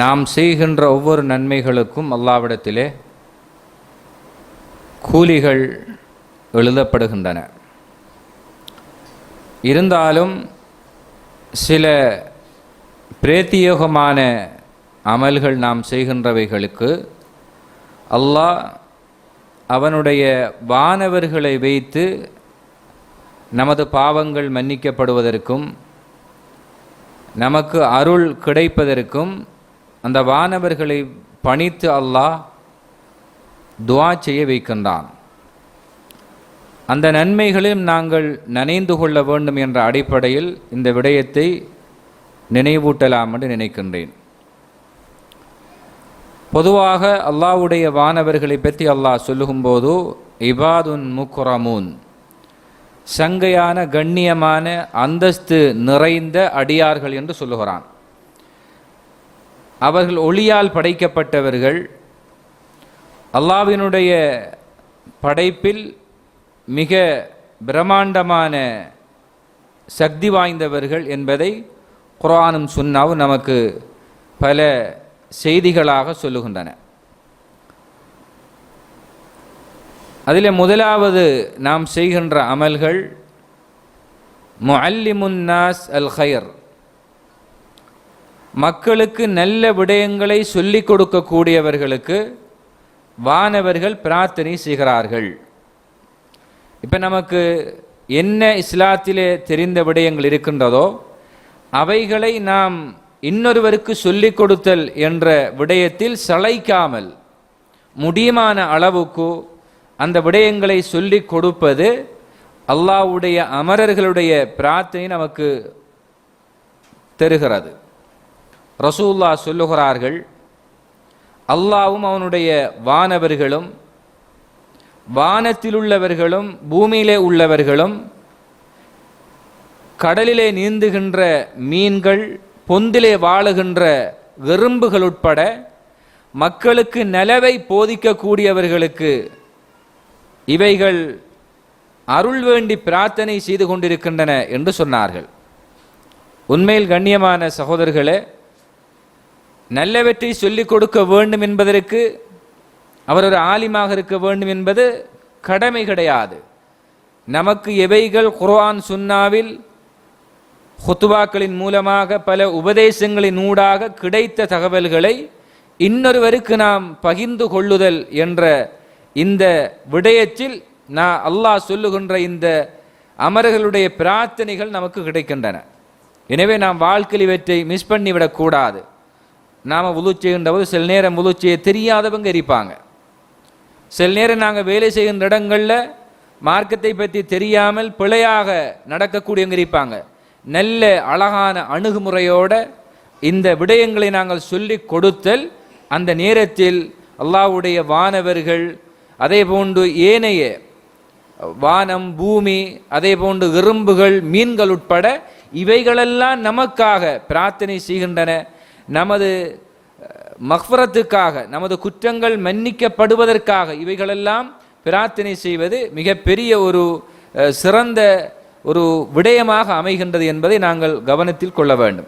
நாம் செய்கின்ற ஒவ்வொரு நன்மைகளுக்கும் அல்லாவிடத்திலே கூலிகள் எழுதப்படுகின்றன. இருந்தாலும் சில பிரேத்தியோகமான அமல்கள் நாம் செய்கின்றவைகளுக்கு அல்லாஹ் அவனுடைய வானவர்களை வைத்து நமது பாவங்கள் மன்னிக்கப்படுவதற்கும் நமக்கு அருள் கிடைப்பதற்கும் அந்த வானவர்களை பணித்து அல்லாஹ் துவா செய்ய வைக்கின்றான். அந்த நன்மைகளையும் நாங்கள் நனைந்து கொள்ள வேண்டும் என்ற அடிப்படையில் இந்த விடயத்தை நினைவூட்டலாம் என்று நினைக்கின்றேன். பொதுவாக அல்லாஹ்வுடைய வானவர்களை பற்றி அல்லாஹ் சொல்லுகும்போது இபாதுன் முக்குரமூன் சங்கையான கண்ணியமான அந்தஸ்து நிறைந்த அடியார்கள் என்று சொல்லுகிறான். அவர்கள் ஒளியால் படைக்கப்பட்டவர்கள். அல்லாவினுடைய படைப்பில் மிக பிரம்மாண்டமான சக்தி வாய்ந்தவர்கள் என்பதை குரானும் சுன்னாவும் நமக்கு பல செய்திகளாக சொல்லுகின்றன. அதில் முதலாவது நாம் செய்கின்ற அமல்கள் முல்லிமுன்னாஸ் அல் ஹயர் மக்களுக்கு நல்ல விடயங்களை சொல்லிக் கொடுக்கக்கூடியவர்களுக்கு வானவர்கள் பிரார்த்தனை செய்கிறார்கள். இப்போ நமக்கு என்ன இஸ்லாத்திலே தெரிந்த விடயங்கள் இருக்கின்றதோ அவைகளை நாம் இன்னொருவருக்கு சொல்லிக் கொடுத்தல் என்ற விடயத்தில் சளைக்காமல் முடியுமான அளவுக்கு அந்த விடயங்களை சொல்லிக் கொடுப்பது அல்லாஹ்வுடைய அமரர்களுடைய பிரார்த்தனை நமக்கு தருகிறது. ரசூல்லா சொல்லுகிறார்கள் அல்லாவும் அவனுடைய வானவர்களும் வானத்தில் உள்ளவர்களும் பூமியிலே உள்ளவர்களும் கடலிலே நீந்துகின்ற மீன்கள் பொந்திலே வாழுகின்ற எறும்புகள் உட்பட மக்களுக்கு நிலவை போதிக்கக்கூடியவர்களுக்கு இவைகள் அருள் வேண்டி பிரார்த்தனை செய்து கொண்டிருக்கின்றன என்று சொன்னார்கள். உண்மையில் கண்ணியமான சகோதரர்களே நல்லவற்றை சொல்லிக் கொடுக்க வேண்டும் என்பதற்கு அவர் ஒரு ஆலிமாக இருக்க வேண்டும் என்பது கடமை கிடையாது. நமக்கு எவைகள் குர்ஆன் சுன்னாவில் ஹொத்துவாக்களின் மூலமாக பல உபதேசங்களின் ஊடாக கிடைத்த தகவல்களை இன்னொருவருக்கு நாம் பகிர்ந்து கொள்ளுதல் என்ற இந்த விடயத்தில் நான் அல்லாஹ் சொல்லுகின்ற இந்த அமர்களுடைய பிரார்த்தனைகள் நமக்கு கிடைக்கின்றன. எனவே நாம் வாழ்க்கையில் இவற்றை மிஸ் பண்ணிவிடக்கூடாது. நாம் உழு செய்கின்ற போது சில நேரம் உழு செய்ய தெரியாதவங்க இருப்பாங்க. சில நேரம் நாங்கள் வேலை செய்கின்ற இடங்களில் மார்க்கத்தை பற்றி தெரியாமல் பிழையாக நடக்கக்கூடியவங்க இருப்பாங்க. நல்ல அழகான அணுகுமுறையோட இந்த விடயங்களை நாங்கள் சொல்லி கொடுத்தல் அந்த நேரத்தில் அல்லாவுடைய வானவர்கள் அதே போன்று ஏனைய வானம் பூமி அதே போன்று எறும்புகள் மீன்கள் உட்பட இவைகளெல்லாம் நமக்காக பிரார்த்தனை செய்கின்றன. நமது மஃபரத்துக்காக நமது குற்றங்கள் மன்னிக்கப்படுவதற்காக இவைகளெல்லாம் பிரார்த்தனை செய்வது மிகப்பெரிய ஒரு சிறந்த ஒரு விடயமாக அமைகின்றது என்பதை நாங்கள் கவனத்தில் கொள்ள வேண்டும்.